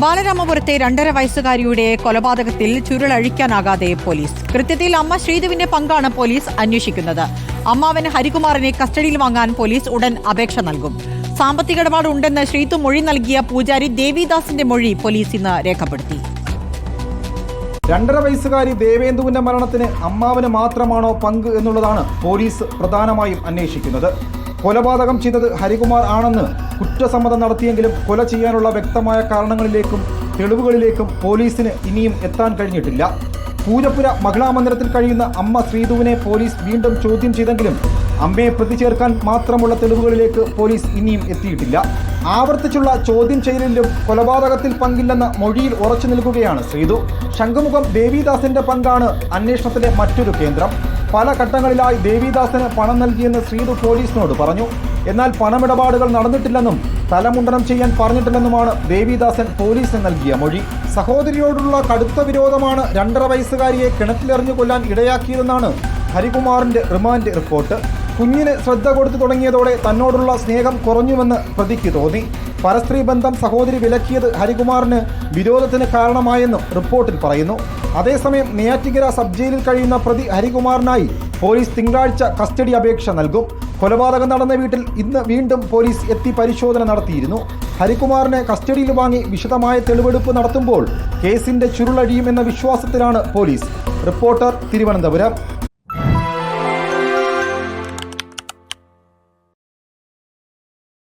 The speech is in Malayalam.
ബാലരാമപുരത്തെ രണ്ടര വയസ്സുകാരിയുടെ കൊലപാതകത്തിൽ ചുരുളഴിക്കാനാകാതെ പോലീസ്. കൃത്യത്തിൽ അമ്മ ശ്രീധുവിന്റെ പങ്കാണ് പോലീസ് അന്വേഷിക്കുന്നത്. അമ്മാവൻ ഹരികുമാറിനെ കസ്റ്റഡിയിൽ വാങ്ങാൻ പോലീസ് ഉടൻ അപേക്ഷ നൽകും. സാമ്പത്തിക ഇടപാടുണ്ടെന്ന് ശ്രീതു മൊഴി നൽകിയ പൂജാരി ദേവിദാസിന്റെ മൊഴി പോലീസ് ഇന്ന് രേഖപ്പെടുത്തി. രണ്ടര വയസ്സുകാരി ദേവേന്ദുവിന്റെ മരണത്തിന് അമ്മാവന് മാത്രമാണോ പങ്ക് എന്നുള്ളതാണ് പോലീസ് പ്രധാനമായും അന്വേഷിക്കുന്നത്. കൊലപാതകം ചെയ്തത് ഹരികുമാർ ആണെന്ന് കുറ്റസമ്മതം നടത്തിയെങ്കിലും കൊല ചെയ്യാനുള്ള വ്യക്തമായ കാരണങ്ങളിലേക്കും തെളിവുകളിലേക്കും പോലീസിന് ഇനിയും എത്താൻ കഴിഞ്ഞിട്ടില്ല. പൂജപ്പുര മഹിളാ മന്ദിരത്തിൽ കഴിയുന്ന അമ്മ ശ്രീധുവിനെ പോലീസ് വീണ്ടും ചോദ്യം ചെയ്തെങ്കിലും അമ്മയെ പ്രതിചേർക്കാൻ മാത്രമുള്ള തെളിവുകളിലേക്ക് പോലീസ് ഇനിയും എത്തിയിട്ടില്ല. ആവർത്തിച്ചുള്ള ചോദ്യം ചെയ്യലിലും കൊലപാതകത്തിൽ പങ്കില്ലെന്ന മൊഴിയിൽ ഉറച്ചു നിൽക്കുകയാണ് ശ്രീധു. ശംഖുമുഖം ദേവിദാസിന്റെ പങ്കാണ് അന്വേഷണത്തിലെ മറ്റൊരു കേന്ദ്രം. പല ഘട്ടങ്ങളിലായി ദേവിദാസിന് പണം നൽകിയെന്ന് ശ്രീധു പോലീസിനോട് പറഞ്ഞു. എന്നാൽ പണമിടപാടുകൾ നടന്നിട്ടില്ലെന്നും തലമുണ്ടനം ചെയ്യാൻ പറഞ്ഞിട്ടില്ലെന്നുമാണ് ദേവിദാസൻ പോലീസിന് നൽകിയ മൊഴി. സഹോദരിയോടുള്ള കടുത്ത വിരോധമാണ് രണ്ടര വയസ്സുകാരിയെ കിണറ്റിലെറിഞ്ഞു കൊല്ലാൻ ഇടയാക്കിയതെന്നാണ് ഹരികുമാറിന്റെ റിമാൻഡ് റിപ്പോർട്ട്. കുഞ്ഞിന് ശ്രദ്ധ കൊടുത്തു തുടങ്ങിയതോടെ തന്നോടുള്ള സ്നേഹം കുറഞ്ഞുവെന്ന് പ്രതിക്ക് തോന്നി. പരസ്ത്രീ ബന്ധം സഹോദരി വിലക്കിയത് ഹരികുമാറിന് വിരോധത്തിന് കാരണമായെന്നും റിപ്പോർട്ടിൽ പറയുന്നു. അതേസമയം നെയ്യാറ്റിങ്കര സബ് ജയിലിൽ കഴിയുന്ന പ്രതി ഹരികുമാറിനായി പോലീസ് തിങ്കളാഴ്ച കസ്റ്റഡി അപേക്ഷ നൽകും. കൊലപാതകം നടന്ന വീട്ടിൽ ഇന്ന് വീണ്ടും പോലീസ് എത്തി പരിശോധന നടത്തിയിരുന്നു. ഹരികുമാറിനെ കസ്റ്റഡിയിൽ വാങ്ങി വിശദമായ തെളിവെടുപ്പ് നടത്തുമ്പോൾ കേസിന്റെ ചുരുളഴിയുമെന്ന വിശ്വാസത്തിലാണ് പോലീസ്. റിപ്പോർട്ടർ തിരുവനന്തപുരം.